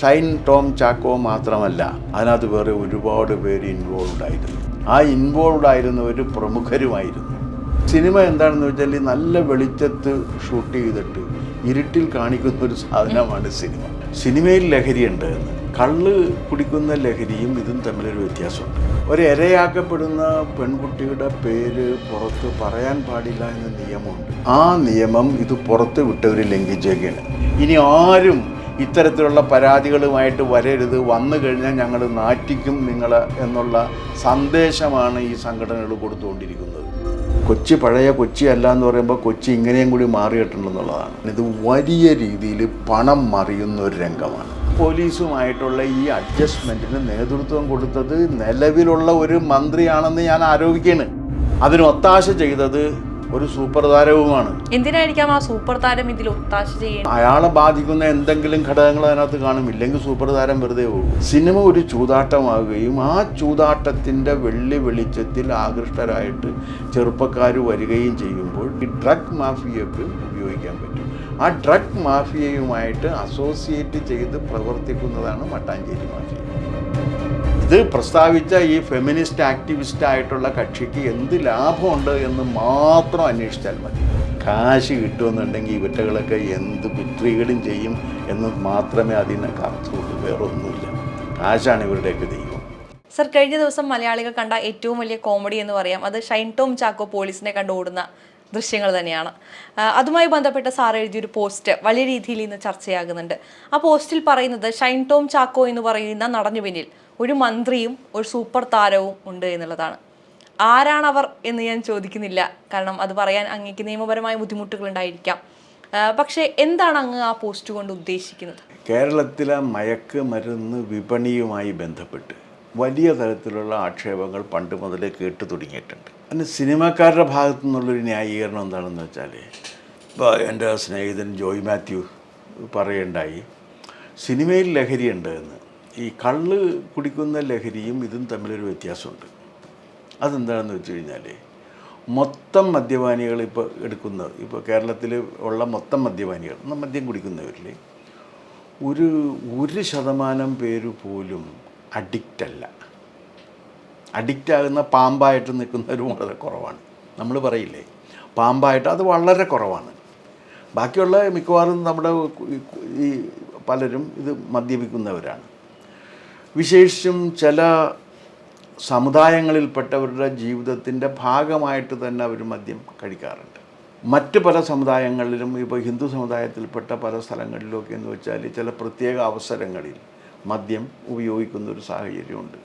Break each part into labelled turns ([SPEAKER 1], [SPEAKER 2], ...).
[SPEAKER 1] ഷൈൻ ടോം ചാക്കോ മാത്രമല്ല അതിനകത്ത് വേറെ ഒരുപാട് പേര് ഇൻവോൾവ് ആയിരുന്നു. ആ ഇൻവോൾവ് ആയിരുന്നവർ പ്രമുഖരുമായിരുന്നു. സിനിമ എന്താണെന്ന് വെച്ചാൽ നല്ല വെളിച്ചത്ത് ഷൂട്ട് ചെയ്തിട്ട് ഇരുട്ടിൽ കാണിക്കുന്ന ഒരു സാധനമാണ് സിനിമ. സിനിമയിൽ ലഹരിയുണ്ട് എന്ന്. കള്ള് കുടിക്കുന്ന ലഹരിയും ഇതും തമ്മിലൊരു വ്യത്യാസമുണ്ട്. ഒരു ഇരയാക്കപ്പെടുന്ന പെൺകുട്ടിയുടെ പേര് പുറത്ത് പറയാൻ പാടില്ല എന്ന നിയമമുണ്ട്. ആ നിയമം ഇത് പുറത്ത് വിട്ടവർ ലംഘിച്ചേക്കാണ് ഇനി ആരും ഇത്തരത്തിലുള്ള പരാതികളുമായിട്ട് വരരുത്. വന്നു കഴിഞ്ഞാൽ ഞങ്ങൾ നാറ്റിക്കും നിങ്ങൾ എന്നുള്ള സന്ദേശമാണ് ഈ സംഘടനകൾ കൊടുത്തുകൊണ്ടിരിക്കുന്നത്. കൊച്ചി പഴയ കൊച്ചി അല്ല എന്ന് പറയുമ്പോൾ കൊച്ചി ഇങ്ങനെയും കൂടി മാറിയിട്ടുണ്ടെന്നുള്ളതാണ് ഇത് വലിയ രീതിയിൽ പണം മറിയുന്ന ഒരു രംഗമാണ്. പോലീസുമായിട്ടുള്ള ഈ അഡ്ജസ്റ്റ്മെന്റിന് നേതൃത്വം കൊടുത്തത് നിലവിലുള്ള ഒരു മന്ത്രിയാണെന്ന് ഞാൻ ആരോപിക്കുകയാണ് അതിന് ഒത്താശ ചെയ്തത് ഒരു സൂപ്പർ താരവുമാണ്.
[SPEAKER 2] എന്തിനായിരിക്കാം ആ സൂപ്പർ താരം ഇതിൽ ഒത്താശ ചെയ്യുന്നത്?
[SPEAKER 1] അയാളെ ബാധിക്കുന്ന എന്തെങ്കിലും ഘടകങ്ങൾ അതിനകത്ത് കാണും. ഇല്ലെങ്കിൽ സൂപ്പർ താരം വെറുതെ പോകും. സിനിമ ഒരു ചൂതാട്ടമാകുകയും ആ ചൂതാട്ടത്തിന്റെ വെള്ളി വെളിച്ചത്തിൽ ആകൃഷ്ടരായിട്ട് ചെറുപ്പക്കാർ വരികയും ചെയ്യുമ്പോൾ ഈ ഡ്രഗ് മാഫിയക്ക് ഉപയോഗിക്കാൻ പറ്റും. ആ ഡ്രഗ് മാഫിയയുമായിട്ട് അസോസിയേറ്റ് ചെയ്ത് പ്രവർത്തിക്കുന്നതാണ് മട്ടാഞ്ചേരി മാഫിയ. ഇത് പ്രസ്താവിച്ച ഈ ഫെമിനിസ്റ്റ് ആക്ടിവിസ്റ്റ് ആയിട്ടുള്ള കക്ഷിക്ക് എന്ത് ലാഭമുണ്ട് എന്ന് മാത്രം അന്വേഷിച്ചാൽ മതി. കാശ് കിട്ടുമെന്നുണ്ടെങ്കിൽ ഇവറ്റകളൊക്കെ എന്ത് വിക്രികളും ചെയ്യും എന്ന് മാത്രമേ അതിനെ കറച്ചുള്ളൂ വേറെ ഒന്നുമില്ല കാശാണ് ഇവരുടെയൊക്കെ ദൈവം.
[SPEAKER 2] സർ കഴിഞ്ഞ ദിവസം മലയാളികൾ കണ്ട ഏറ്റവും വലിയ കോമഡി എന്ന് പറയാം അത് ഷൈൻ ടോം ചാക്കോ പോലീസിനെ കണ്ട് ഓടുന്ന ദൃശ്യങ്ങൾ തന്നെയാണ്. അതുമായി ബന്ധപ്പെട്ട സാർ എഴുതിയൊരു പോസ്റ്റ് വലിയ രീതിയിൽ ഇന്ന് ചർച്ചയാകുന്നുണ്ട്. ആ പോസ്റ്റിൽ പറയുന്നത് ഷൈൻ ടോം ചാക്കോ എന്ന് പറയുന്ന നടഞ്ഞു പിന്നിൽ ഒരു മന്ത്രിയും ഒരു സൂപ്പർ താരവും ഉണ്ട് എന്നുള്ളതാണ്. ആരാണവർ എന്ന് ഞാൻ ചോദിക്കുന്നില്ല. കാരണം അത് പറയാൻ അങ്ങേക്ക് നിയമപരമായ ബുദ്ധിമുട്ടുകൾ ഉണ്ടായിരിക്കാം. പക്ഷേ എന്താണ് അങ്ങ് ആ പോസ്റ്റ് കൊണ്ട് ഉദ്ദേശിക്കുന്നത്?
[SPEAKER 1] കേരളത്തിലെ മയക്ക് മരുന്ന് വിപണിയുമായി ബന്ധപ്പെട്ട് വലിയ തരത്തിലുള്ള ആക്ഷേപങ്ങൾ പണ്ട് മുതലേ കേട്ടു തുടങ്ങിയിട്ടുണ്ട്. അതിന് സിനിമാക്കാരുടെ ഭാഗത്തു നിന്നുള്ളൊരു ന്യായീകരണം എന്താണെന്ന് വെച്ചാൽ ഇപ്പോൾ എന്റെ സ്നേഹിതൻ ജോയ് മാത്യു പറയുണ്ടായി സിനിമയിൽ ലഹരിയുണ്ട് എന്ന്. ഈ കള്ള് കുടിക്കുന്ന ലഹരിയും ഇതും തമ്മിലൊരു വ്യത്യാസമുണ്ട്. അതെന്താണെന്ന് വെച്ച് കഴിഞ്ഞാൽ മൊത്തം മദ്യപാനികൾ ഇപ്പോൾ എടുക്കുന്നത് ഇപ്പോൾ കേരളത്തിൽ ഉള്ള മൊത്തം മദ്യപാനികൾ മദ്യം കുടിക്കുന്നവരിൽ ഒരു ഒരു ശതമാനം പേര് പോലും അഡിക്റ്റല്ല അല്ല. അഡിക്റ്റ് ആകുന്ന പാമ്പായിട്ട് നിൽക്കുന്നവരും വളരെ കുറവാണ്. നമ്മൾ പറയില്ലേ പാമ്പായിട്ട് അത് വളരെ കുറവാണ്. ബാക്കിയുള്ള മിക്കവാറും നമ്മുടെ ഈ പലരും ഇത് മദ്യപിക്കുന്നവരാണ്. വിശേഷിച്ചും ചില സമുദായങ്ങളിൽപ്പെട്ടവരുടെ ജീവിതത്തിന്റെ ഭാഗമായിട്ട് തന്നെ അവർ മദ്യം കഴിക്കാറുണ്ട്. മറ്റ് പല സമുദായങ്ങളിലും ഇപ്പോൾ ഹിന്ദു സമുദായത്തിൽപ്പെട്ട പല സ്ഥലങ്ങളിലൊക്കെ എന്ന് വെച്ചാൽ ചില പ്രത്യേക അവസരങ്ങളിൽ മദ്യം ഉപയോഗിക്കുന്ന ഒരു സാഹചര്യമുണ്ട്.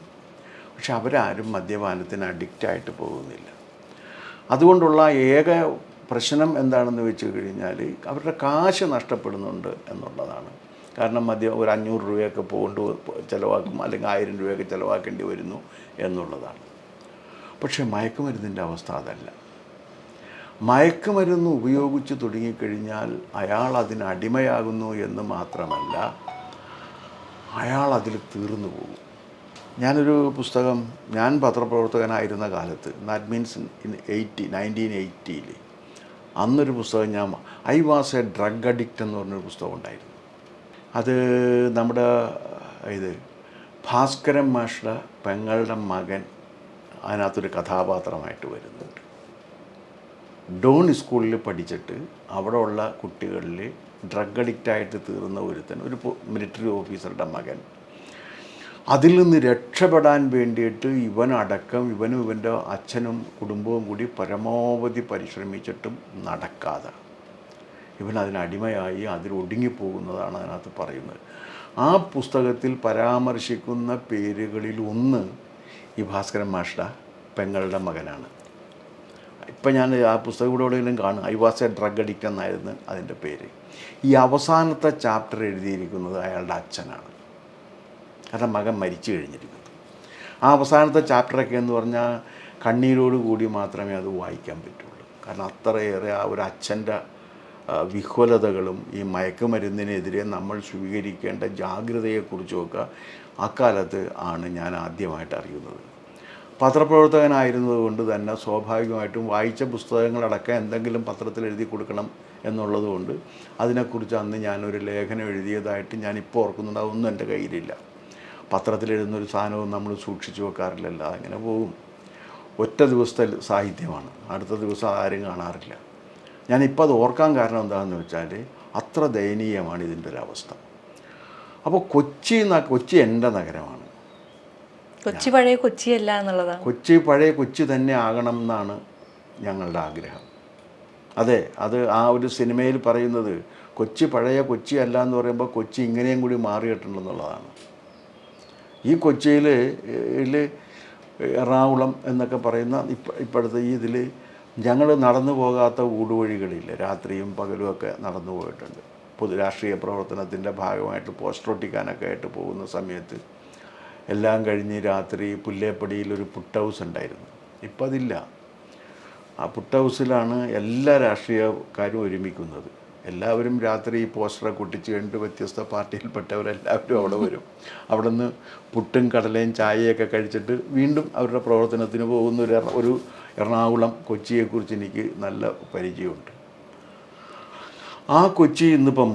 [SPEAKER 1] പക്ഷെ അവരാരും മദ്യപാനത്തിന് അഡിക്റ്റായിട്ട് പോകുന്നില്ല. അതുകൊണ്ടുള്ള ഏക പ്രശ്നം എന്താണെന്ന് വെച്ച് കഴിഞ്ഞാൽ അവരുടെ കാശ് നഷ്ടപ്പെടുന്നുണ്ട് എന്നുള്ളതാണ്. കാരണം മദ്യം ഒരു അഞ്ഞൂറ് രൂപയൊക്കെ പോകേണ്ട ചിലവാക്കും അല്ലെങ്കിൽ ആയിരം രൂപയൊക്കെ ചിലവാക്കേണ്ടി വരുന്നു എന്നുള്ളതാണ്. പക്ഷേ മയക്കുമരുന്നിന്റെ അവസ്ഥ അതല്ല. മയക്കുമരുന്ന് ഉപയോഗിച്ച് തുടങ്ങിക്കഴിഞ്ഞാൽ അയാൾ അതിന് അടിമയാകുന്നു എന്ന് മാത്രമല്ല അയാൾ അതിൽ തീർന്നു പോകും. ഞാനൊരു പുസ്തകം ഞാൻ പത്രപ്രവർത്തകനായിരുന്ന കാലത്ത് that means in eighty nineteen എയ്റ്റിയിൽ അന്നൊരു പുസ്തകം ഞാൻ I was a drug addict എന്ന് പറഞ്ഞൊരു പുസ്തകം ഉണ്ടായിരുന്നു. അത് നമ്മുടെ ഇത് ഭാസ്കരൻ മാഷ്ട പെങ്ങളുടെ മകൻ അതിനകത്തൊരു കഥാപാത്രമായിട്ട് വരുന്നുണ്ട്. ഡോൺ സ്കൂളിൽ പഠിച്ചിട്ട് അവിടെ ഉള്ള കുട്ടികളിൽ ഡ്രഗ് അഡിക്റ്റായിട്ട് തീർന്ന ഒരുത്തൻ ഒരു മിലിറ്ററി ഓഫീസറുടെ മകൻ. അതിൽ നിന്ന് രക്ഷപ്പെടാൻ വേണ്ടിയിട്ട് ഇവൻ അടക്കം ഇവനും ഇവന്റെ അച്ഛനും കുടുംബവും കൂടി പരമാവധി പരിശ്രമിച്ചിട്ടും നടക്കാതെ ഇവൻ അതിനടിമയായി അതിൽ ഒടുങ്ങിപ്പോകുന്നതാണ് അതിനകത്ത് പറയുന്നത്. ആ പുസ്തകത്തിൽ പരാമർശിക്കുന്ന പേരുകളിൽ ഒന്ന് ഈ ഭാസ്കരൻ മാഷ്ട പെങ്ങളുടെ മകനാണ്. ഇപ്പം ഞാൻ ആ പുസ്തകം ഇവിടെ എവിടെയെങ്കിലും കാണും. I was a drug addict എന്നായിരുന്നു അതിന്റെ പേര്. ഈ അവസാനത്തെ ചാപ്റ്റർ എഴുതിയിരിക്കുന്നത് അയാളുടെ അച്ഛനാണ്. കാരണം മകൻ മരിച്ചു കഴിഞ്ഞിരിക്കുന്നു. ആ അവസാനത്തെ ചാപ്റ്ററൊക്കെ എന്ന് പറഞ്ഞാൽ കണ്ണീരോട് കൂടി മാത്രമേ അത് വായിക്കാൻ പറ്റുള്ളൂ. കാരണം അത്രയേറെ ആ ഒരു അച്ഛന്റെ വിഹ്വലതകളും ഈ മയക്കുമരുന്നിനെതിരെ നമ്മൾ സ്വീകരിക്കേണ്ട ജാഗ്രതയെക്കുറിച്ചുമൊക്കെ അക്കാലത്ത് ആണ് ഞാൻ ആദ്യമായിട്ട് അറിയുന്നത്. പത്രപ്രവർത്തകനായിരുന്നത് കൊണ്ട് തന്നെ സ്വാഭാവികമായിട്ടും വായിച്ച പുസ്തകങ്ങളടക്കം എന്തെങ്കിലും പത്രത്തിൽ എഴുതി കൊടുക്കണം എന്നുള്ളത് കൊണ്ട് അതിനെക്കുറിച്ച് അന്ന് ഞാനൊരു ലേഖനം എഴുതിയതായിട്ട് ഞാനിപ്പോൾ ഓർക്കുന്നുണ്ട്. അതൊന്നും എന്റെ കയ്യിലില്ല. പത്രത്തിൽ എഴുതുന്നൊരു സാധനവും നമ്മൾ സൂക്ഷിച്ചു വെക്കാറില്ലല്ലോ. അങ്ങനെ പോകും. ഒറ്റ ദിവസത്തെ സാഹിത്യമാണ്. അടുത്ത ദിവസം ആരും കാണാറില്ല. ഞാനിപ്പോൾ അത് ഓർക്കാൻ കാരണം എന്താണെന്ന് വെച്ചാൽ അത്ര ദയനീയമാണ് ഇതിന്റെ ഒരു അവസ്ഥ. അപ്പോൾ കൊച്ചി എന്ന കൊച്ചി എന്റെ നഗരമാണ്.
[SPEAKER 2] കൊച്ചി പഴയ കൊച്ചിയല്ല എന്നുള്ളതാണ്.
[SPEAKER 1] കൊച്ചി പഴയ കൊച്ചി തന്നെ ആകണം എന്നാണ് ഞങ്ങളുടെ ആഗ്രഹം. അതെ അത് ആ ഒരു സിനിമയിൽ പറയുന്നത് കൊച്ചി പഴയ കൊച്ചി അല്ല എന്ന് പറയുമ്പോൾ കൊച്ചി ഇങ്ങനെയും കൂടി മാറിയിട്ടുണ്ടെന്നുള്ളതാണ്. ഈ കൊച്ചിയിൽ എറണാകുളം എന്നൊക്കെ പറയുന്ന ഇപ്പോഴത്തെ ഈ ഇതിൽ ഞങ്ങൾ നടന്നു പോകാത്ത ഊടുവഴികളില്ല രാത്രിയും പകലും ഒക്കെ നടന്നു പോയിട്ടുണ്ട്. പൊതു രാഷ്ട്രീയ പ്രവർത്തനത്തിന്റെ ഭാഗമായിട്ട് പോസ്റ്റർ ഒട്ടിക്കാനൊക്കെ ആയിട്ട് പോകുന്ന സമയത്ത് എല്ലാം കഴിഞ്ഞ് രാത്രി പുല്ലേപ്പടിയിൽ ഒരു പുട്ട് ഹൗസ് ഉണ്ടായിരുന്നു. ഇപ്പം അതില്ല ആ പുട്ട് ഹൗസിലാണ് എല്ലാ രാഷ്ട്രീയക്കാരും ഒരുമിക്കുന്നത്. എല്ലാവരും രാത്രി ഈ പോസ്റ്ററൊക്കെ ഒട്ടിച്ച് കഴിഞ്ഞിട്ട് വ്യത്യസ്ത പാർട്ടിയിൽപ്പെട്ടവരെല്ലാവരും അവിടെ വരും. അവിടെ നിന്ന് പുട്ടും കടലയും ചായയൊക്കെ കഴിച്ചിട്ട് വീണ്ടും അവരുടെ പ്രവർത്തനത്തിന് പോകുന്ന ഒരു ഒരു എറണാകുളം കൊച്ചിയെക്കുറിച്ച് എനിക്ക് നല്ല പരിചയമുണ്ട്. ആ കൊച്ചി ഇന്നിപ്പം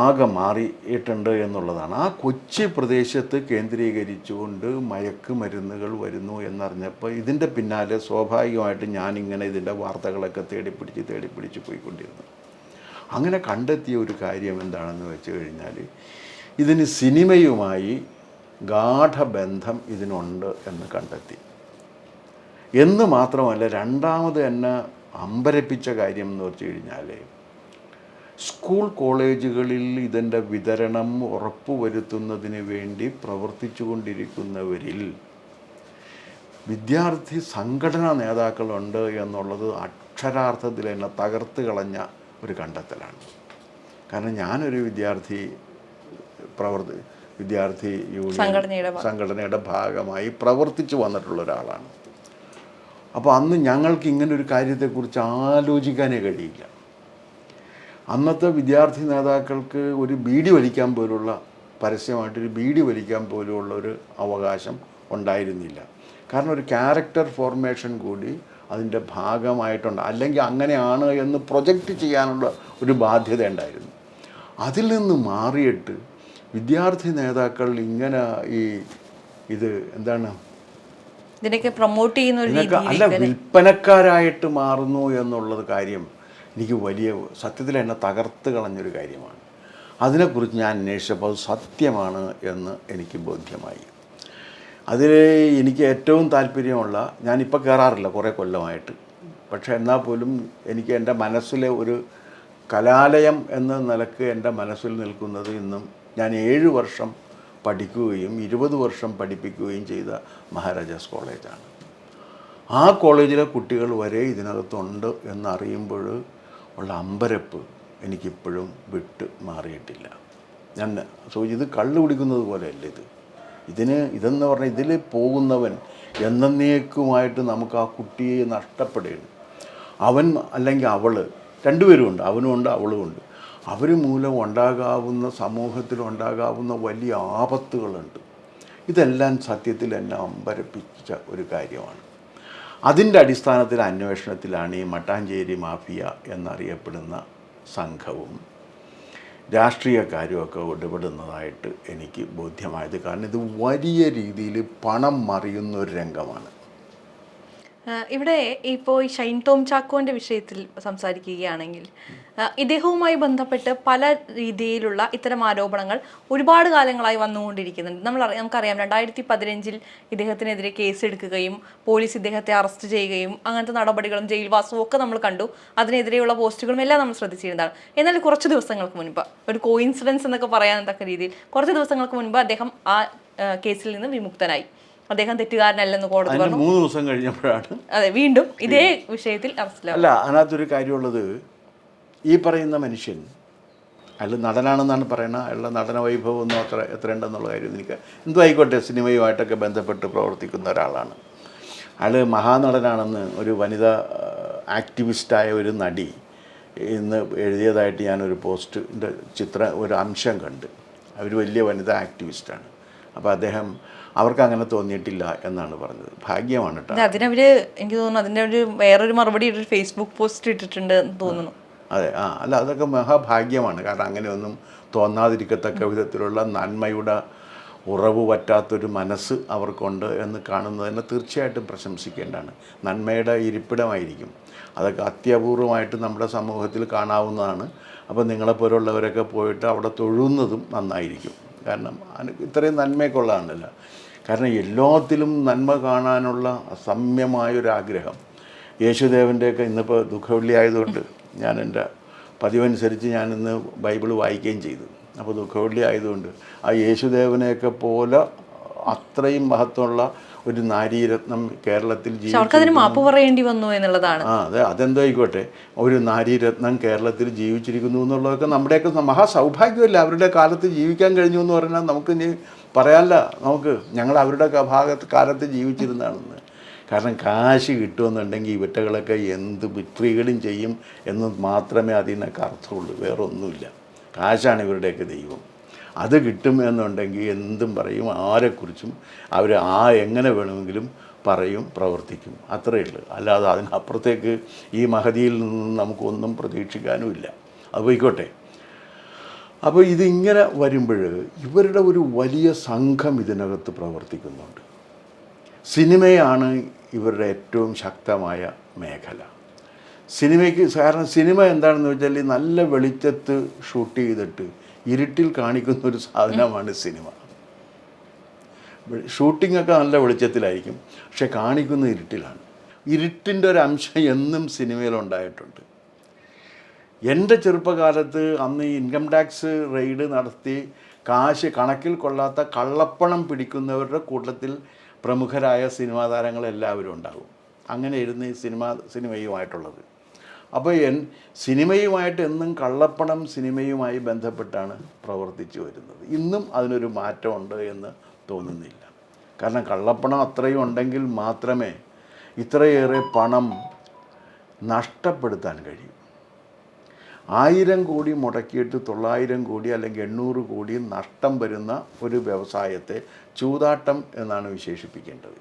[SPEAKER 1] ആകെ മാറിയിട്ടുണ്ട് എന്നുള്ളതാണ്. ആ കൊച്ചി പ്രദേശത്ത് കേന്ദ്രീകരിച്ചുകൊണ്ട് മയക്കുമരുന്നുകൾ വരുന്നു എന്നറിഞ്ഞപ്പോൾ ഇതിന്റെ പിന്നാലെ സ്വാഭാവികമായിട്ട് ഞാനിങ്ങനെ ഇതിന്റെ വാർത്തകളൊക്കെ തേടിപ്പിടിച്ച് തേടിപ്പിടിച്ച് പോയിക്കൊണ്ടിരുന്നു. അങ്ങനെ കണ്ടെത്തിയ ഒരു കാര്യം എന്താണെന്ന് വെച്ച് കഴിഞ്ഞാൽ ഇതിന് സിനിമയുമായി ഗാഠബന്ധം ഇതിനുണ്ട് എന്ന് കണ്ടെത്തി. എന്ന് മാത്രമല്ല രണ്ടാമത് എന്നെ അമ്പരപ്പിച്ച കാര്യം എന്ന് വെച്ച് കഴിഞ്ഞാൽ സ്കൂൾ കോളേജുകളിൽ ഇതിന്റെ വിതരണം ഉറപ്പുവരുത്തുന്നതിന് വേണ്ടി പ്രവർത്തിച്ചു കൊണ്ടിരിക്കുന്നവരിൽ വിദ്യാർത്ഥി സംഘടനാ നേതാക്കളുണ്ട് എന്നുള്ളത് അക്ഷരാർത്ഥത്തിൽ എന്നെ തകർത്ത് കളഞ്ഞ ഒരു കണ്ടെത്തലാണ്. കാരണം ഞാനൊരു വിദ്യാർത്ഥി പ്രവർത്തി വിദ്യാർത്ഥി യൂണിയൻ സംഘടനയുടെ ഭാഗമായി പ്രവർത്തിച്ചു വന്നിട്ടുള്ള ഒരാളാണ്. അപ്പോൾ അന്ന് ഞങ്ങൾക്ക് ഇങ്ങനെ ഒരു കാര്യത്തെക്കുറിച്ച് ആലോചിക്കാനേ കഴിയില്ല. അന്നത്തെ വിദ്യാർത്ഥി നേതാക്കൾക്ക് ഒരു ബീഡി വലിക്കാൻ പോലുള്ള പരസ്യമായിട്ടൊരു ബീഡി വലിക്കാൻ പോലുള്ള ഒരു അവകാശം ഉണ്ടായിരുന്നില്ല. കാരണം ഒരു ക്യാരക്ടർ ഫോർമേഷൻ കൂടി അതിന്റെ ഭാഗമായിട്ടുണ്ട്. അല്ലെങ്കിൽ അങ്ങനെയാണ് എന്ന് പ്രൊജക്റ്റ് ചെയ്യാനുള്ള ഒരു ബാധ്യത ഉണ്ടായിരുന്നു. അതിൽ നിന്ന് മാറിയിട്ട് വിദ്യാർത്ഥി നേതാക്കൾ ഇങ്ങനെ ഈ ഇത് എന്താണ്?
[SPEAKER 2] ഇതിനൊക്കെ പ്രൊമോട്ട് ചെയ്യുന്ന ഒരു
[SPEAKER 1] അല്ല വിൽപ്പനക്കാരായിട്ട് മാറുന്നു എന്നുള്ളത് കാര്യം എനിക്ക് വലിയ സത്യത്തിൽ എന്നെ തകർത്ത് കളഞ്ഞൊരു കാര്യമാണ്. അതിനെക്കുറിച്ച് ഞാൻ അന്വേഷിച്ചപ്പോൾ അത് സത്യമാണ് എന്ന് എനിക്ക് ബോധ്യമായി. അതിൽ എനിക്ക് ഏറ്റവും താല്പര്യമുള്ള ഞാനിപ്പോൾ കയറാറില്ല കുറേ കൊല്ലമായിട്ട്. പക്ഷേ എന്നാൽ പോലും എനിക്ക് എന്റെ മനസ്സിലെ ഒരു കലാലയം എന്ന നിലയ്ക്ക് എന്റെ മനസ്സിൽ നിൽക്കുന്നത് ഇന്നും ഞാൻ ഏഴ് വർഷം പഠിക്കുകയും ഇരുപത് വർഷം പഠിപ്പിക്കുകയും ചെയ്ത മഹാരാജാസ് കോളേജാണ്. ആ കോളേജിലെ കുട്ടികൾ വരെ ഇതിനകത്തുണ്ട് എന്നറിയുമ്പോൾ ഉള്ള അമ്പരപ്പ് എനിക്കിപ്പോഴും വിട്ട് മാറിയിട്ടില്ല. ഞാൻ സോ ഇത് കള്ളു കുടിക്കുന്നത് പോലെയല്ല ഇത്. ഇതിന് ഇതെന്ന് പറഞ്ഞാൽ ഇതിൽ പോകുന്നവൻ എന്നേക്കുമായിട്ട് നമുക്ക് ആ കുട്ടിയെ നഷ്ടപ്പെടുകയാണ്. അവൻ അല്ലെങ്കിൽ അവൾ രണ്ടുപേരുമുണ്ട് അവനുമുണ്ട് അവളുമുണ്ട്. അവർ മൂലം ഉണ്ടാകാവുന്ന സമൂഹത്തിൽ ഉണ്ടാകാവുന്ന വലിയ ആപത്തുകളുണ്ട്. ഇതെല്ലാം സത്യത്തിൽ എന്നെ അമ്പരപ്പിച്ച ഒരു കാര്യമാണ്. അതിന്റെ അടിസ്ഥാനത്തിൽ അന്വേഷണത്തിലാണ് ഈ മട്ടാഞ്ചേരി മാഫിയ എന്നറിയപ്പെടുന്ന സംഘവും രാഷ്ട്രീയക്കാരുമൊക്കെ ഇടപെടുന്നതായിട്ട് എനിക്ക് ബോധ്യമായത് കാരണം ഇത് വലിയ രീതിയിൽ പണം മറിയുന്ന ഒരു രംഗമാണ്.
[SPEAKER 2] ഇവിടെ ഇപ്പോൾ ഈ ഷൈൻ ടോം ചാക്കോന്റെ വിഷയത്തിൽ സംസാരിക്കുകയാണെങ്കിൽ ഇദ്ദേഹവുമായി ബന്ധപ്പെട്ട് പല രീതിയിലുള്ള ഇത്തരം ആരോപണങ്ങൾ ഒരുപാട് കാലങ്ങളായി വന്നുകൊണ്ടിരിക്കുന്നുണ്ട്. നമ്മൾ നമുക്കറിയാം രണ്ടായിരത്തി പതിനഞ്ചിൽ ഇദ്ദേഹത്തിനെതിരെ കേസെടുക്കുകയും പോലീസ് ഇദ്ദേഹത്തെ അറസ്റ്റ് ചെയ്യുകയും അങ്ങനത്തെ നടപടികളും ജയിൽവാസവും ഒക്കെ നമ്മൾ കണ്ടു. അതിനെതിരെയുള്ള പോസ്റ്റുകളും എല്ലാം നമ്മൾ ശ്രദ്ധിച്ചിരുന്നതാണ്. എന്നാൽ കുറച്ച് ദിവസങ്ങൾക്ക് മുൻപ് ഒരു കോയിൻസിഡൻസ് എന്നൊക്കെ പറയാൻ തക്ക രീതിയിൽ കുറച്ച് ദിവസങ്ങൾക്ക് മുൻപ് അദ്ദേഹം ആ, കേസിൽ നിന്ന് വിമുക്തനായി. അദ്ദേഹം തെറ്റുകാരനല്ലെന്ന് കോടതി പറഞ്ഞു.
[SPEAKER 1] മൂന്ന് ദിവസം കഴിഞ്ഞപ്പോഴാണ്
[SPEAKER 2] അതെ വീണ്ടും ഇതേ വിഷയത്തിൽ അറസ്റ്റിലാവും
[SPEAKER 1] അല്ല അതിനകത്തൊരു കാര്യമുള്ളത് ഈ പറയുന്ന മനുഷ്യൻ അയാൾ നടനാണെന്നാണ് പറയുന്നത് അയാളുടെ നടന വൈഭവം ഒന്നും അത്ര എത്ര ഉണ്ടെന്നുള്ള കാര്യം എനിക്ക് എന്തോ ആയിക്കോട്ടെ സിനിമയുമായിട്ടൊക്കെ ബന്ധപ്പെട്ട് പ്രവർത്തിക്കുന്ന ഒരാളാണ്. അയാൾ മഹാനടനാണെന്ന് ഒരു വനിതാ ആക്ടിവിസ്റ്റായ ഒരു നടി ഇന്ന് എഴുതിയതായിട്ട് ഞാനൊരു പോസ്റ്റിന്റെ ചിത്ര ഒരു അംശം കണ്ട്. അവർ വലിയ വനിതാ ആക്ടിവിസ്റ്റാണ്. അപ്പോൾ അദ്ദേഹം അവർക്ക് അങ്ങനെ തോന്നിയിട്ടില്ല എന്നാണ് പറഞ്ഞത്. ഭാഗ്യമാണ് കേട്ടോ
[SPEAKER 2] അതിനവര് എനിക്ക് തോന്നുന്നു അതിന്റെ ഒരു വേറൊരു മറുപടി ഫേസ്ബുക്ക് പോസ്റ്റ് ഇട്ടിട്ടുണ്ട് തോന്നുന്നു.
[SPEAKER 1] അതെ ആ അല്ല അതൊക്കെ മഹാഭാഗ്യമാണ്. കാരണം അങ്ങനെയൊന്നും തോന്നാതിരിക്കത്തക്ക വിധത്തിലുള്ള നന്മയുടെ ഉറവ് പറ്റാത്തൊരു മനസ്സ് അവർക്കുണ്ട് എന്ന് കാണുന്നതിനെ തീർച്ചയായിട്ടും പ്രശംസിക്കേണ്ടതാണ്. നന്മയുടെ ഇരിപ്പിടമായിരിക്കും. അതൊക്കെ അത്യപൂർവമായിട്ട് നമ്മുടെ സമൂഹത്തിൽ കാണാവുന്നതാണ്. അപ്പോൾ നിങ്ങളെപ്പോലുള്ളവരൊക്കെ പോയിട്ട് അവിടെ തൊഴുന്നതും നന്നായിരിക്കും. കാരണം ഇത്രയും നന്മയൊക്കെ ഉള്ളതാണല്ലോ. കാരണം എല്ലാത്തിലും നന്മ കാണാനുള്ള അസമ്യമായൊരാഗ്രഹം. യേശുദേവന്റെയൊക്കെ ഇന്നിപ്പോൾ ദുഃഖവെള്ളി ആയതുകൊണ്ട് ഞാൻ എന്റെ പതിവനുസരിച്ച് ഞാൻ ഇന്ന് ബൈബിൾ വായിക്കുകയും ചെയ്തു. അപ്പോൾ ദുഃഖവെള്ളി ആയതുകൊണ്ട് ആ യേശുദേവനെയൊക്കെ പോലെ അത്രയും മഹത്വമുള്ള ഒരു നാരീരത്നം കേരളത്തിൽ
[SPEAKER 2] അവർക്കതിന് മാപ്പ് പറയേണ്ടി വന്നു എന്നുള്ളതാണ്.
[SPEAKER 1] ആ അതെ അതെന്തായിക്കോട്ടെ ഒരു നാരീരത്നം കേരളത്തിൽ ജീവിച്ചിരിക്കുന്നു എന്നുള്ളതൊക്കെ നമ്മുടെയൊക്കെ മഹാസൗഭാഗ്യമല്ല. അവരുടെ കാലത്ത് ജീവിക്കാൻ കഴിഞ്ഞു എന്ന് പറഞ്ഞാൽ നമുക്ക് ഇനി പറയാനല്ല. നമുക്ക് ഞങ്ങൾ അവരുടെ ഭാഗത്ത് കാലത്ത് ജീവിച്ചിരുന്നതാണെന്ന്. കാരണം കാശ് കിട്ടുമെന്നുണ്ടെങ്കിൽ ഇവറ്റകളൊക്കെ എന്ത് വിക്രികളും ചെയ്യും എന്ന് മാത്രമേ അതിനൊക്കെ അർത്ഥമുള്ളൂ. വേറെ ഒന്നുമില്ല കാശാണ് ഇവരുടെയൊക്കെ ദൈവം. അത് കിട്ടും എന്നുണ്ടെങ്കിൽ എന്തും പറയും ആരെക്കുറിച്ചും അവർ ആ എങ്ങനെ വേണമെങ്കിലും പറയും പ്രവർത്തിക്കും. അത്രയേ ഉള്ളൂ. അല്ലാതെ അതിനപ്പുറത്തേക്ക് ഈ മഹതിയിൽ നിന്നും നമുക്കൊന്നും പ്രതീക്ഷിക്കാനുമില്ല അത് പോയിക്കോട്ടെ. അപ്പോൾ ഇതിങ്ങനെ വരുമ്പോൾ ഇവരുടെ ഒരു വലിയ സംഘം ഇതിനകത്ത് പ്രവർത്തിക്കുന്നുണ്ട്. സിനിമയാണ് ഇവരുടെ ഏറ്റവും ശക്തമായ മേഖല. സിനിമയ്ക്ക് കാരണം സിനിമ എന്താണെന്ന് വെച്ചാൽ നല്ല വെളിച്ചത്ത് ഷൂട്ട് ചെയ്തിട്ട് ഇരുട്ടിൽ കാണിക്കുന്ന ഒരു സാധനമാണ് സിനിമ. ഷൂട്ടിങ്ങൊക്കെ നല്ല വെളിച്ചത്തിലായിരിക്കും പക്ഷെ കാണിക്കുന്ന ഇരുട്ടിലാണ്. ഇരുട്ടിന്റെ ഒരു അംശം എന്നും സിനിമയിലുണ്ടായിട്ടുണ്ട്. എന്റെ ചെറുപ്പകാലത്ത് അന്ന് ഈ ഇൻകം ടാക്സ് റെയ്ഡ് നടത്തി കാശ് കണക്കിൽ കൊള്ളാത്ത കള്ളപ്പണം പിടിക്കുന്നവരുടെ കൂട്ടത്തിൽ പ്രമുഖരായ സിനിമാ താരങ്ങളെല്ലാവരും ഉണ്ടാകും. അങ്ങനെയായിരുന്നു ഈ സിനിമ സിനിമയുമായിട്ടുള്ളത്. അപ്പോൾ എൻ സിനിമയുമായിട്ട് എന്നും കള്ളപ്പണം സിനിമയുമായി ബന്ധപ്പെട്ടാണ് പ്രവർത്തിച്ചു വരുന്നത്. ഇന്നും അതിനൊരു മാറ്റമുണ്ട് എന്ന് തോന്നുന്നില്ല. കാരണം കള്ളപ്പണം അത്രയും ഉണ്ടെങ്കിൽ മാത്രമേ ഇത്രയേറെ പണം നഷ്ടപ്പെടുത്താൻ കഴിയൂ. ആയിരം കോടി മുടക്കിയിട്ട് തൊള്ളായിരം കോടി അല്ലെങ്കിൽ എണ്ണൂറ് കോടി നഷ്ടം വരുന്ന ഒരു വ്യവസായത്തെ ചൂതാട്ടം എന്നാണ് വിശേഷിപ്പിക്കേണ്ടത്.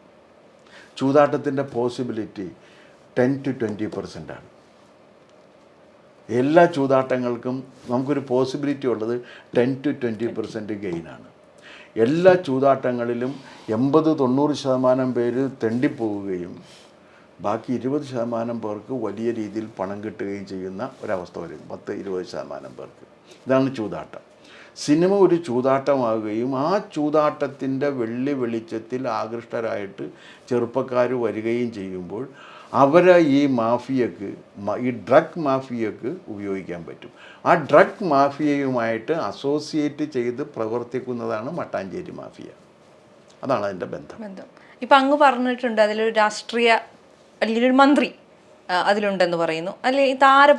[SPEAKER 1] ചൂതാട്ടത്തിന്റെ പോസിബിലിറ്റി ടെൻ ടു ട്വന്റി പെർസെന്റാണ് എല്ലാ ചൂതാട്ടങ്ങൾക്കും നമുക്കൊരു പോസിബിലിറ്റി ഉള്ളത് ടെൻ ടു ട്വന്റി പെർസെന്റ് ഗെയിനാണ് എല്ലാ ചൂതാട്ടങ്ങളിലും എൺപത് തൊണ്ണൂറ് ശതമാനം പേര് തെണ്ടിപ്പോവുകയും ബാക്കി ഇരുപത് ശതമാനം പേർക്ക് വലിയ രീതിയിൽ പണം കിട്ടുകയും ചെയ്യുന്ന ഒരവസ്ഥ വരും. പത്ത് ഇരുപത് ശതമാനം പേർക്ക്. ഇതാണ് ചൂതാട്ടം. സിനിമ ഒരു ചൂതാട്ടമാവുകയും ആ ചൂതാട്ടത്തിന്റെ വെള്ളി വെളിച്ചത്തിൽ ആകൃഷ്ടരായിട്ട് ചെറുപ്പക്കാർ വരികയും ചെയ്യുമ്പോൾ അവരെ ഈ മാഫിയക്ക് ഈ ഡ്രഗ് മാഫിയക്ക് ഉപയോഗിക്കാൻ പറ്റും. ആ ഡ്രഗ് മാഫിയയുമായിട്ട് അസോസിയേറ്റ് ചെയ്ത് പ്രവർത്തിക്കുന്നതാണ് മട്ടാഞ്ചേരി മാഫിയ. അതാണ് അതിന്റെ ബന്ധം.
[SPEAKER 2] ബന്ധം. ഇപ്പം അങ്ങ് പറഞ്ഞിട്ടുണ്ട് അതിലൊരു രാഷ്ട്രീയ അല്ലെങ്കിൽ ഒരു മന്ത്രി അതിലുണ്ടെന്ന് പറയുന്നു. അല്ലെ ഈ താര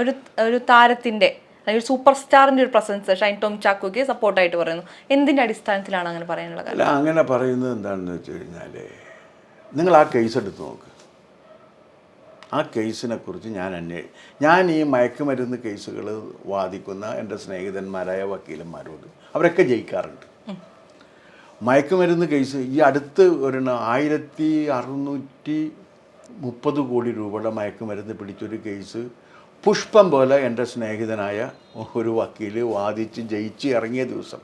[SPEAKER 2] ഒരു ഒരു താരത്തിന്റെ അല്ലെങ്കിൽ സൂപ്പർ സ്റ്റാറിന്റെ ഒരു പ്രസൻസ് ഷൈൻ ടോം ചാക്കോയ്ക്ക് സപ്പോർട്ടായിട്ട് പറയുന്നു. എന്തിന്റെ അടിസ്ഥാനത്തിലാണ് അങ്ങനെ പറയാനുള്ള കാര്യം
[SPEAKER 1] അല്ല അങ്ങനെ പറയുന്നത് എന്താണെന്ന് വെച്ച് കഴിഞ്ഞാൽ നിങ്ങൾ ആ കേസ് എടുത്ത് നോക്ക്. ആ കേസിനെക്കുറിച്ച് ഞാൻ അന്വേ ഞാൻ ഈ മയക്കുമരുന്ന് കേസുകൾ വാദിക്കുന്ന എന്റെ സ്നേഹിതന്മാരായ വക്കീലന്മാരോട് അവരൊക്കെ ജയിക്കാറുണ്ട്. മയക്കുമരുന്ന് കേസ് ഈ അടുത്ത് ഒരു ആയിരത്തി അറുന്നൂറ്റി മുപ്പത് കോടി രൂപയുടെ മയക്കുമരുന്ന് പിടിച്ചൊരു കേസ് പുഷ്പം പോലെ എന്റെ സ്നേഹിതനായ ഒരു വക്കീൽ വാദിച്ച് ജയിച്ച് ഇറങ്ങിയ ദിവസം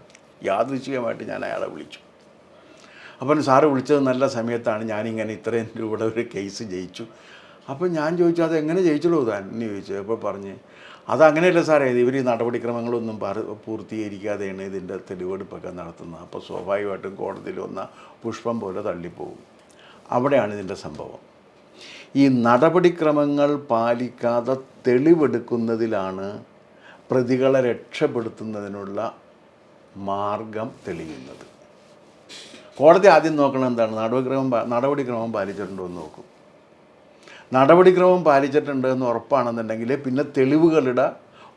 [SPEAKER 1] യാദൃശ്ചികമായിട്ട് ഞാൻ അയാളെ വിളിച്ചു. അപ്പം സാറ് വിളിച്ചത് നല്ല സമയത്താണ് ഞാനിങ്ങനെ ഇത്രയും രൂപയുടെ ഒരു കേസ് ജയിച്ചു. അപ്പോൾ ഞാൻ ചോദിച്ചു അത് എങ്ങനെ ജയിച്ചുള്ളൂ? താൻ എന്ന് ചോദിച്ചു. അപ്പോൾ പറഞ്ഞ് അതങ്ങനെയല്ല സാറേ ഇവർ ഈ നടപടിക്രമങ്ങളൊന്നും പൂർത്തീകരിക്കാതെയാണ് ഇതിന്റെ തെളിവെടുപ്പൊക്കെ നടത്തുന്നത്. അപ്പോൾ സ്വാഭാവികമായിട്ടും കോടതിയിൽ വന്ന പുഷ്പം പോലെ തള്ളിപ്പോകും. അവിടെയാണ് ഇതിന്റെ സംഭവം. ഈ നടപടിക്രമങ്ങൾ പാലിക്കാതെ തെളിവെടുക്കുന്നതിലാണ് പ്രതികളെ രക്ഷപ്പെടുത്തുന്നതിനുള്ള മാർഗം തെളിയുന്നത്. കോടതി ആദ്യം നോക്കണം എന്താണ്? നടപടിക്രമം നടപടിക്രമം പാലിച്ചിട്ടുണ്ടോ എന്ന് നോക്കും. നടപടിക്രമം പാലിച്ചിട്ടുണ്ട് എന്ന് ഉറപ്പാണെന്നുണ്ടെങ്കിൽ പിന്നെ തെളിവുകളുടെ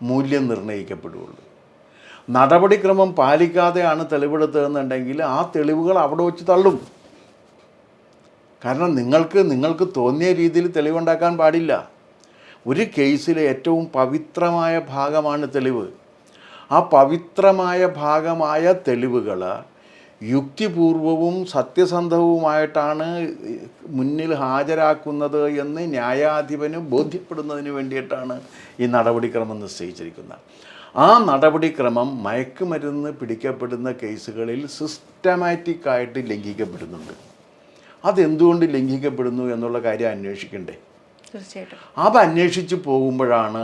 [SPEAKER 1] മൂല്യം നിർണയിക്കപ്പെടുകയുള്ളൂ നടപടിക്രമം പാലിക്കാതെയാണ് തെളിവെടുത്തതെന്നുണ്ടെങ്കിൽ ആ തെളിവുകൾ അവിടെ വെച്ച് തള്ളും. കാരണം നിങ്ങൾക്ക് നിങ്ങൾക്ക് തോന്നിയ രീതിയിൽ തെളിവുണ്ടാക്കാൻ പാടില്ല. ഒരു കേസിലെ ഏറ്റവും പവിത്രമായ ഭാഗമാണ് തെളിവ്. ആ പവിത്രമായ ഭാഗമായ തെളിവുകൾ യുക്തിപൂർവവും സത്യസന്ധവുമായിട്ടാണ് മുന്നിൽ ഹാജരാക്കുന്നത് എന്ന് ന്യായാധിപന് ബോധ്യപ്പെടുന്നതിന് വേണ്ടിയിട്ടാണ് ഈ നടപടിക്രമം നിശ്ചയിച്ചിരിക്കുന്നത്. ആ നടപടിക്രമം മയക്കുമരുന്ന് പിടിക്കപ്പെടുന്ന കേസുകളിൽ സിസ്റ്റമാറ്റിക്കായിട്ട് ലംഘിക്കപ്പെടുന്നുണ്ട്. അതെന്തുകൊണ്ട് ലംഘിക്കപ്പെടുന്നു എന്നുള്ള കാര്യം അന്വേഷിക്കണ്ടേ?
[SPEAKER 2] തീർച്ചയായിട്ടും.
[SPEAKER 1] അത് അന്വേഷിച്ച് പോകുമ്പോഴാണ്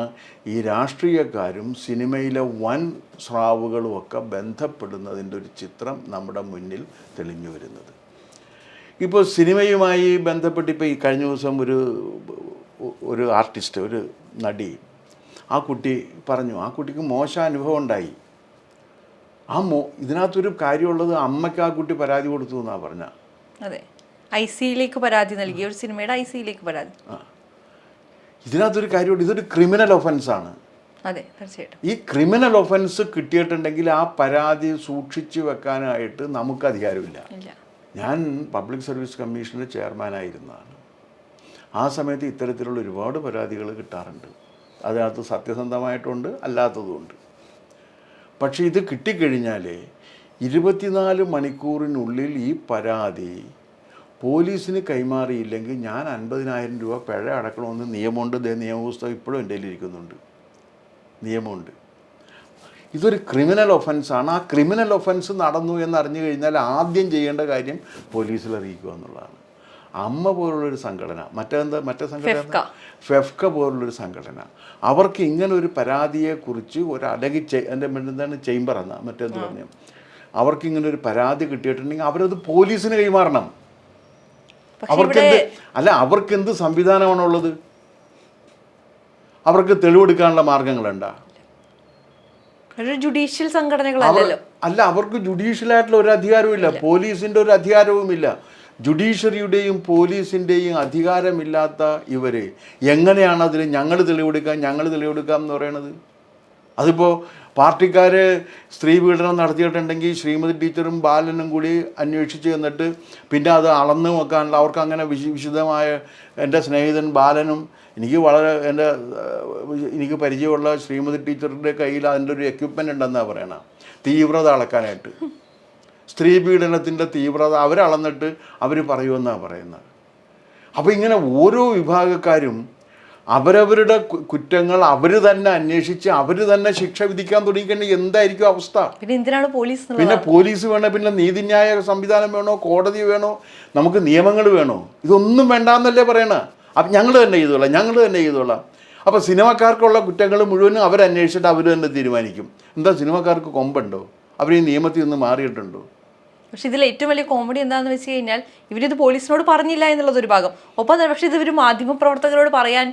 [SPEAKER 1] ഈ രാഷ്ട്രീയക്കാരും സിനിമയിലെ വൻ സ്രാവുകളും ഒക്കെ ബന്ധപ്പെടുന്നതിന്റെ ഒരു ചിത്രം നമ്മുടെ മുന്നിൽ തെളിഞ്ഞു വരുന്നത്. ഇപ്പോൾ സിനിമയുമായി ബന്ധപ്പെട്ട് ഇപ്പോൾ ഈ കഴിഞ്ഞ ദിവസം ഒരു ഒരു ആർട്ടിസ്റ്റ് ഒരു നടി ആ കുട്ടി പറഞ്ഞു ആ കുട്ടിക്ക് മോശം അനുഭവം ഉണ്ടായി. ആ മോ ഇതിനകത്തൊരു കാര്യമുള്ളത് അമ്മയ്ക്ക് ആ കുട്ടി പരാതി കൊടുത്തു എന്നാണ് പറഞ്ഞ.
[SPEAKER 2] അതെ. ഐ സിയിലേക്ക് പരാതി നൽകി. ഒരു സിനിമയുടെ ഐ സിയിലേക്ക് പരാതി.
[SPEAKER 1] ഇതിനകത്തൊരു കാര്യമുണ്ട്. ഇതൊരു ക്രിമിനൽ ഒഫൻസാണ്
[SPEAKER 2] അതെ തീർച്ചയായിട്ടും.
[SPEAKER 1] ഈ ക്രിമിനൽ ഒഫൻസ് കിട്ടിയിട്ടുണ്ടെങ്കിൽ ആ പരാതി സൂക്ഷിച്ചു വെക്കാനായിട്ട് നമുക്ക് അധികാരമില്ല. ഞാൻ പബ്ലിക് സർവീസ് കമ്മീഷന്റെ ചെയർമാനായിരുന്നതാണ് ആ സമയത്ത് ഇത്തരത്തിലുള്ള ഒരുപാട് പരാതികൾ കിട്ടാറുണ്ട്. അതിനകത്ത് സത്യസന്ധമായിട്ടുണ്ട് അല്ലാത്തതുമുണ്ട് പക്ഷേ ഇത് കിട്ടിക്കഴിഞ്ഞാൽ ഇരുപത്തിനാല് മണിക്കൂറിനുള്ളിൽ ഈ പരാതി പോലീസിന് കൈമാറിയില്ലെങ്കിൽ ഞാൻ അൻപതിനായിരം രൂപ പിഴ അടക്കണമെന്ന് നിയമമുണ്ട്. ദേ നിയമപുസ്തകം ഇപ്പോഴും എന്റെ ഇരിക്കുന്നുണ്ട്. നിയമമുണ്ട്. ഇതൊരു ക്രിമിനൽ ഒഫൻസാണ് ആ ക്രിമിനൽ ഒഫൻസ് നടന്നു എന്നറിഞ്ഞു കഴിഞ്ഞാൽ ആദ്യം ചെയ്യേണ്ട കാര്യം പോലീസിൽ അറിയിക്കുക എന്നുള്ളതാണ്. അമ്മ പോലുള്ളൊരു സംഘടന മറ്റെന്താ മറ്റേ സംഘടന
[SPEAKER 2] ഫെഫ്ക.
[SPEAKER 1] പോലുള്ളൊരു സംഘടന. അവർക്ക് ഇങ്ങനെ ഒരു പരാതിയെക്കുറിച്ച് ഒരു അടകി എന്റെ എന്താണ് ചേംബർ എന്നാ മറ്റേത് പറഞ്ഞു. അവർക്ക് ഇങ്ങനെ ഒരു പരാതി കിട്ടിയിട്ടുണ്ടെങ്കിൽ അവരത് പോലീസിന് കൈമാറണം. അവർക്ക് എന്ത് അല്ല അവർക്ക് എന്ത് സംവിധാനമാണുള്ളത്? അവർക്ക് തെളിവെടുക്കാനുള്ള മാർഗങ്ങളുണ്ടാ?
[SPEAKER 2] ജുഡീഷ്യൽ സംഘടനകളല്ലല്ലോ.
[SPEAKER 1] അല്ല അവർക്ക് ജുഡീഷ്യലായിട്ടുള്ള ഒരു അധികാരവുമില്ല പോലീസിന്റെ ഒരു അധികാരവുമില്ല. ജുഡീഷ്യറിയുടെയും പോലീസിന്റെയും അധികാരമില്ലാത്ത ഇവർ എങ്ങനെയാണ് അതിൽ ഞങ്ങൾ തെളിവെടുക്കാം ഞങ്ങൾ തെളിവെടുക്കാം എന്ന് പറയണത്? അതിപ്പോൾ പാർട്ടിക്കാർ സ്ത്രീ പീഡനം നടത്തിയിട്ടുണ്ടെങ്കിൽ ശ്രീമതി ടീച്ചറും ബാലനും കൂടി അന്വേഷിച്ച് എന്നിട്ട് പിന്നെ അത് അളന്നു വെക്കാനുള്ള അവർക്ക് അങ്ങനെ വിശ വിശദമായ എന്റെ സ്നേഹിതൻ ബാലനും എനിക്ക് വളരെ എന്റെ എനിക്ക് പരിചയമുള്ള ശ്രീമതി ടീച്ചറിന്റെ കയ്യിൽ അതിന്റെ ഒരു എക്യുപ്മെന്റ് ഉണ്ടെന്നാണ് പറയണത് തീവ്രത അളക്കാനായിട്ട്. സ്ത്രീ പീഡനത്തിന്റെ തീവ്രത അവരളന്നിട്ട് അവർ പറയുമെന്നാണ് പറയുന്നത്. അപ്പോൾ ഇങ്ങനെ ഓരോ വിഭാഗക്കാരും അവരവരുടെ കുറ്റങ്ങൾ അവർ തന്നെ അന്വേഷിച്ച് അവർ തന്നെ ശിക്ഷ വിധിക്കാൻ തുടങ്ങിക്കഴിഞ്ഞാൽ എന്തായിരിക്കും അവസ്ഥ?
[SPEAKER 2] പിന്നെ എന്തിനാണ് പോലീസ്
[SPEAKER 1] പിന്നെ പോലീസ് വേണോ? പിന്നെ നീതിന്യായ സംവിധാനം വേണോ? കോടതി വേണോ? നമുക്ക് നിയമങ്ങൾ വേണോ? ഇതൊന്നും വേണ്ടാന്നല്ലേ പറയണ. അപ്പം ഞങ്ങൾ തന്നെ ചെയ്തോളാം ഞങ്ങൾ തന്നെ ചെയ്തോളാം. അപ്പോൾ സിനിമക്കാർക്കുള്ള കുറ്റങ്ങൾ മുഴുവനും അവരന്വേഷിച്ചിട്ട് അവർ തന്നെ തീരുമാനിക്കും. എന്താ സിനിമക്കാർക്ക് കൊമ്പുണ്ടോ? അവർ ഈ നിയമത്തിൽ നിന്ന് മാറിയിട്ടുണ്ടോ?
[SPEAKER 2] പക്ഷെ ഇതിൽ ഏറ്റവും വലിയ കോമഡി എന്താണെന്ന് വെച്ച് കഴിഞ്ഞാൽ ഇവരിത് പോലീസിനോട് പറഞ്ഞില്ല എന്നുള്ളത് ഒരു ഭാഗം. ഒപ്പം തന്നെ പക്ഷെ ഇത് ഇവർ മാധ്യമപ്രവർത്തകരോട് പറയാൻ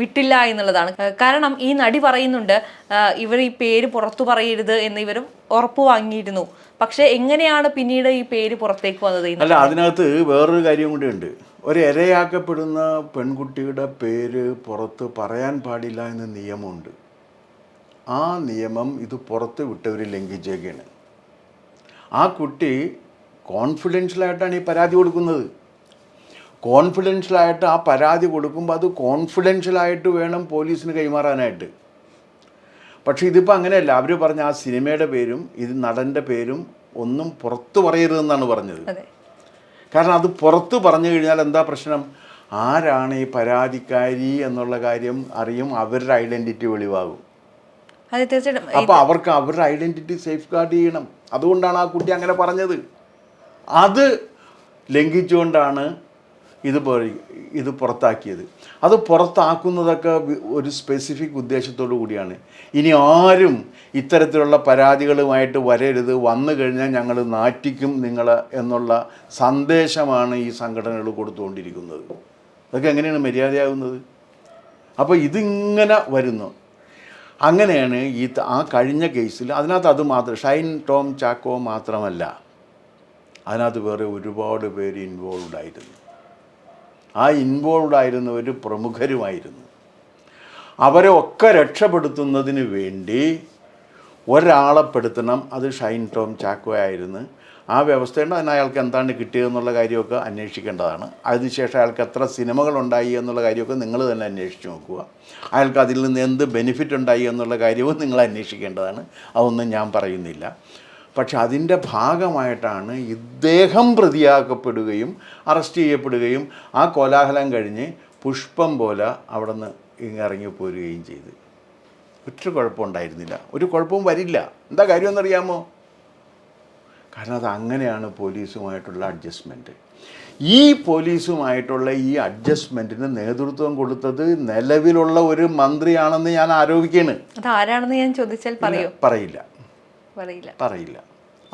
[SPEAKER 2] വിട്ടില്ല എന്നുള്ളതാണ്. കാരണം ഈ നടി പറയുന്നുണ്ട് ഇവർ ഈ പേര് പുറത്തു പറയരുത് എന്ന് ഇവരും ഉറപ്പ് വാങ്ങിയിരുന്നു. പക്ഷേ എങ്ങനെയാണ് പിന്നീട് ഈ പേര് പുറത്തേക്ക് വന്നത്
[SPEAKER 1] അല്ല അതിനകത്ത് വേറൊരു കാര്യം കൂടി ഉണ്ട്. ഒരു ഇരയാക്കപ്പെടുന്ന പെൺകുട്ടിയുടെ പേര് പുറത്ത് പറയാൻ പാടില്ല എന്ന നിയമമുണ്ട്. ആ നിയമം ഇത് പുറത്ത് വിട്ടവർ ലംഘിച്ചേക്കാണ് ആ കുട്ടി കോൺഫിഡൻഷ്യലായിട്ടാണ് ഈ പരാതി കൊടുക്കുന്നത്. കോൺഫിഡൻഷ്യലായിട്ട് ആ പരാതി കൊടുക്കുമ്പോൾ അത് കോൺഫിഡൻഷ്യലായിട്ട് വേണം പോലീസിന് കൈമാറാനായിട്ട്. പക്ഷേ ഇതിപ്പോൾ അങ്ങനെയല്ല. അവർ പറഞ്ഞ ആ സിനിമയുടെ പേരും ഇത് നടന്റെ പേരും ഒന്നും പുറത്തു പറയരുതെന്നാണ് പറഞ്ഞത്. കാരണം അത് പുറത്ത് പറഞ്ഞു കഴിഞ്ഞാൽ എന്താ പ്രശ്നം? ആരാണ് ഈ പരാതിക്കാരി എന്നുള്ള കാര്യം അറിയും അവരുടെ ഐഡന്റിറ്റി വെളിവാകും. അപ്പോൾ അവർക്ക് അവരുടെ ഐഡന്റിറ്റി സേഫ് ഗാർഡ് ചെയ്യണം. അതുകൊണ്ടാണ് ആ കുട്ടി അങ്ങനെ പറഞ്ഞത്. അത് ലംഘിച്ചുകൊണ്ടാണ് ഇത് ഇത് പുറത്താക്കിയത്. അത് പുറത്താക്കുന്നതൊക്കെ ഒരു സ്പെസിഫിക് ഉദ്ദേശത്തോടു കൂടിയാണ്. ഇനി ആരും ഇത്തരത്തിലുള്ള പരാതികളുമായിട്ട് വരരുത്. വന്നു കഴിഞ്ഞാൽ ഞങ്ങൾ നാറ്റിക്കും നിങ്ങൾ എന്നുള്ള സന്ദേശമാണ് ഈ സംഘടനകൾ കൊടുത്തുകൊണ്ടിരിക്കുന്നത്. അതൊക്കെ എങ്ങനെയാണ് മര്യാദയാകുന്നത്? അപ്പോൾ ഇതിങ്ങനെ വരുന്നു. അങ്ങനെയാണ് ഈ ആ കഴിഞ്ഞ കേസിൽ അതിനകത്ത് അത് മാത്രം ഷൈൻ ടോം ചാക്കോ മാത്രമല്ല അതിനകത്ത് വേറെ ഒരുപാട് പേര് ഇൻവോൾവ് ആയിരുന്നു. ആ ഇൻവോൾവ് ആയിരുന്നവർ പ്രമുഖരുമായിരുന്നു. അവരെ ഒക്കെ രക്ഷപ്പെടുത്തുന്നതിന് വേണ്ടി ഒരാളെ പെടുത്തണം അത് ഷൈൻ ടോം ചാക്കോ ആയിരുന്നു. ആ വ്യവസ്ഥയുണ്ട്. അതിന് അയാൾക്ക് എന്താണ് കിട്ടിയതെന്നുള്ള കാര്യമൊക്കെ അന്വേഷിക്കേണ്ടതാണ്. അതിനുശേഷം അയാൾക്ക് എത്ര സിനിമകളുണ്ടായി എന്നുള്ള കാര്യമൊക്കെ നിങ്ങൾ തന്നെ അന്വേഷിച്ച് നോക്കുക. അയാൾക്ക് അതിൽ നിന്ന് എന്ത് ബെനിഫിറ്റ് ഉണ്ടായി എന്നുള്ള കാര്യവും നിങ്ങൾ അന്വേഷിക്കേണ്ടതാണ്. അതൊന്നും ഞാൻ പറയുന്നില്ല. പക്ഷെ അതിന്റെ ഭാഗമായിട്ടാണ് ഇദ്ദേഹം പ്രതിയാക്കപ്പെടുകയും അറസ്റ്റ് ചെയ്യപ്പെടുകയും ആ കോലാഹലം കഴിഞ്ഞ് പുഷ്പം പോലെ അവിടെ നിന്ന് ഇറങ്ങിപ്പോരുകയും ചെയ്ത്. ഒറ്റ കുഴപ്പമുണ്ടായിരുന്നില്ല ഒരു കുഴപ്പവും വരില്ല. എന്താ കാര്യമെന്നറിയാമോ കാരണം അത് അങ്ങനെയാണ് പോലീസുമായിട്ടുള്ള അഡ്ജസ്റ്റ്മെന്റ്. ഈ പോലീസുമായിട്ടുള്ള ഈ അഡ്ജസ്റ്റ്മെന്റിന് നേതൃത്വം കൊടുത്തത് നിലവിലുള്ള ഒരു മന്ത്രിയാണെന്ന് ഞാൻ ആരോപിക്കാണ്.
[SPEAKER 2] അത് ആരാണെന്ന് ഞാൻ ചോദിച്ചാൽ പറയൂ.
[SPEAKER 1] പറയില്ല.
[SPEAKER 2] പറയില്ല.
[SPEAKER 1] പറയില്ല.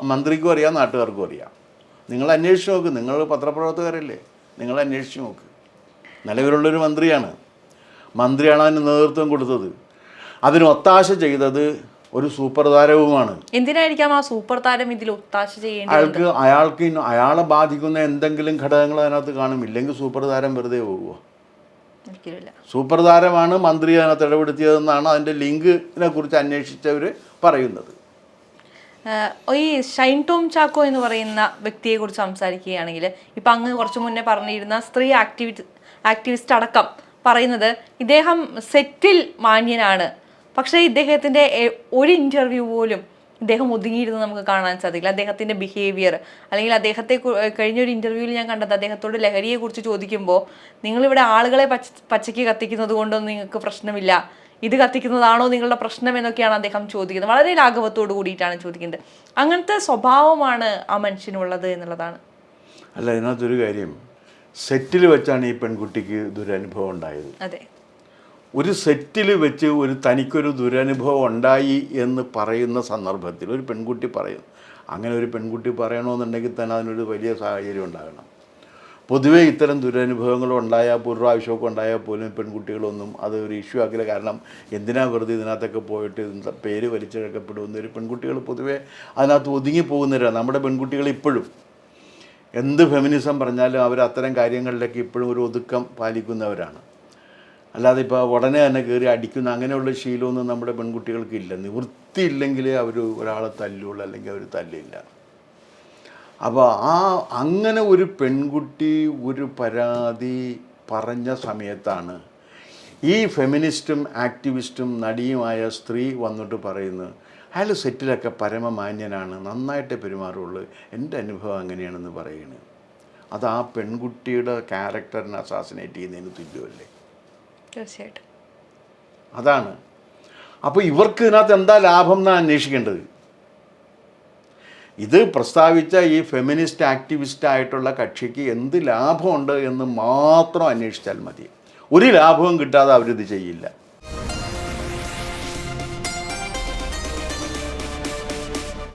[SPEAKER 1] മന്ത്രിക്കും അറിയാം നാട്ടുകാർക്കും അറിയാം. നിങ്ങൾ അന്വേഷിച്ച് നോക്ക്. നിങ്ങൾ പത്രപ്രവർത്തകരല്ലേ? നിങ്ങൾ അന്വേഷിച്ച് നോക്ക്. നിലവിലുള്ളൊരു മന്ത്രിയാണ്. മന്ത്രിയാണ് അതിന് നേതൃത്വം കൊടുത്തത്. അതിന് ഒത്താശ ചെയ്തത് ഒരു സൂപ്പർ താരവുമാണ്.
[SPEAKER 2] എന്തിനായിരിക്കാം ആ സൂപ്പർ താരം ഇതിൽ ഒത്താശ ചെയ്യേണ്ടത്?
[SPEAKER 1] അയാൾക്ക് അയാൾക്ക് അയാളെ ബാധിക്കുന്ന എന്തെങ്കിലും ഘടകങ്ങൾ അതിനകത്ത് കാണും. ഇല്ലെങ്കിൽ സൂപ്പർ താരം വെറുതെ പോകുമോ സൂപ്പർ താരമാണ് മന്ത്രി അതിനകത്ത് ഇടപെടുത്തിയതെന്നാണ് അതിന്റെ ലിങ്കിനെ കുറിച്ച് അന്വേഷിച്ചവർ പറയുന്നത്.
[SPEAKER 2] ഈ ഷൈൻ ടോം ചാക്കോ എന്ന് പറയുന്ന വ്യക്തിയെ കുറിച്ച് സംസാരിക്കുകയാണെങ്കിൽ ഇപ്പം അങ്ങ് കുറച്ച് മുന്നേ പറഞ്ഞിരുന്ന സ്ത്രീ ആക്ടിവിറ്റി ആക്ടിവിസ്റ്റ് അടക്കം പറയുന്നത് ഇദ്ദേഹം സെറ്റിൽ മാന്യനാണ്. പക്ഷേ ഇദ്ദേഹത്തിന്റെ ഒരു ഇന്റർവ്യൂ പോലും അദ്ദേഹം ഒതുങ്ങിയിരുന്ന് നമുക്ക് കാണാൻ സാധിക്കില്ല. അദ്ദേഹത്തിന്റെ ബിഹേവിയർ അല്ലെങ്കിൽ അദ്ദേഹത്തെ കഴിഞ്ഞ ഒരു കഴിഞ്ഞൊരു ഇന്റർവ്യൂവിൽ ഞാൻ കണ്ടത് അദ്ദേഹത്തോട് ലഹരിയെക്കുറിച്ച് ചോദിക്കുമ്പോൾ നിങ്ങളിവിടെ ആളുകളെ പച്ച പച്ചയ്ക്ക് കത്തിക്കുന്നത് കൊണ്ടൊന്നും നിങ്ങൾക്ക് പ്രശ്നമില്ല. ഇത് കത്തിക്കുന്നതാണോ നിങ്ങളുടെ പ്രശ്നം? എന്നൊക്കെയാണ് അദ്ദേഹം ചോദിക്കുന്നത്. വളരെ ലാഘവത്തോട് കൂടിയിട്ടാണ് ചോദിക്കുന്നത്. അങ്ങനത്തെ സ്വഭാവമാണ് ആ മനുഷ്യനുള്ളത് എന്നുള്ളതാണ്.
[SPEAKER 1] അല്ല ഇതിനകത്തൊരു കാര്യം. സെറ്റിൽ വെച്ചാണ് ഈ പെൺകുട്ടിക്ക് ദുരനുഭവം ഉണ്ടായത്.
[SPEAKER 2] അതെ.
[SPEAKER 1] ഒരു സെറ്റിൽ വെച്ച് ഒരു തനിക്കൊരു ദുരനുഭവം ഉണ്ടായി എന്ന് പറയുന്ന സന്ദർഭത്തിൽ ഒരു പെൺകുട്ടി പറയുന്നു അങ്ങനെ ഒരു പെൺകുട്ടി പറയണമെന്നുണ്ടെങ്കിൽ തന്നെ അതിനൊരു വലിയ സാഹചര്യം ഉണ്ടാകണം. പൊതുവേ ഇത്തരം ദുരനുഭവങ്ങൾ ഉണ്ടായാൽ ഒരു പ്രാവശ്യമൊക്കെ ഉണ്ടായാൽ പോലും പെൺകുട്ടികളൊന്നും അത് ഒരു ഇഷ്യൂ ആക്കില്ല. കാരണം എന്തിനാ വെറുതെ ഇതിനകത്തൊക്കെ പോയിട്ട് പേര് വലിച്ചെടുക്കപ്പെടുന്ന ഒരു പെൺകുട്ടികൾ പൊതുവേ അതിനകത്ത് ഒതുങ്ങി പോകുന്നവരാണ് നമ്മുടെ പെൺകുട്ടികൾ ഇപ്പോഴും. എന്ത് ഫെമിനിസം പറഞ്ഞാലും അവർ അത്തരം കാര്യങ്ങളിലൊക്കെ ഇപ്പോഴും ഒരു ഒതുക്കം പാലിക്കുന്നവരാണ്. അല്ലാതെ ഇപ്പോൾ ഉടനെ തന്നെ കയറി അടിക്കുന്ന അങ്ങനെയുള്ള ശീലമൊന്നും നമ്മുടെ പെൺകുട്ടികൾക്ക് പെൺകുട്ടികൾക്കില്ല നിവൃത്തിയില്ലെങ്കിലേ അവർ ഒരാളെ തല്ലുള്ളൂ അല്ലെങ്കിൽ അവർ തല്ലില്ല. അപ്പോൾ ആ അങ്ങനെ ഒരു പെൺകുട്ടി ഒരു പരാതി പറഞ്ഞ സമയത്താണ് ഈ ഫെമിനിസ്റ്റും ആക്ടിവിസ്റ്റും നടിയുമായ സ്ത്രീ വന്നിട്ട് പറയുന്നത് അയാൾ സെറ്റിലൊക്കെ പരമമാന്യനാണ് നന്നായിട്ട് പെരുമാറുള്ളൂ എന്റെ അനുഭവം അങ്ങനെയാണെന്ന് പറയുന്നത് അത് ആ പെൺകുട്ടിയുടെ ക്യാരക്ടറിനെ അസാസിനേറ്റ് ചെയ്യുന്നതിന് തുല്യമല്ലേ?
[SPEAKER 2] തീർച്ചയായിട്ടും.
[SPEAKER 1] അതാണ്. അപ്പോൾ ഇവർക്ക് ഇതിനകത്ത് എന്താ ലാഭം എന്നാണ് അന്വേഷിക്കേണ്ടത്? ഇത് പ്രസ്താവിച്ച ഈ ഫെമിനിസ്റ്റ് ആക്ടിവിസ്റ്റ് ആയിട്ടുള്ള കക്ഷിക്ക് എന്ത് ലാഭമുണ്ട് എന്ന് മാത്രം അന്വേഷിച്ചാൽ മതി. ഒരു ലാഭവും കിട്ടാതെ അവരിത് ചെയ്യില്ല.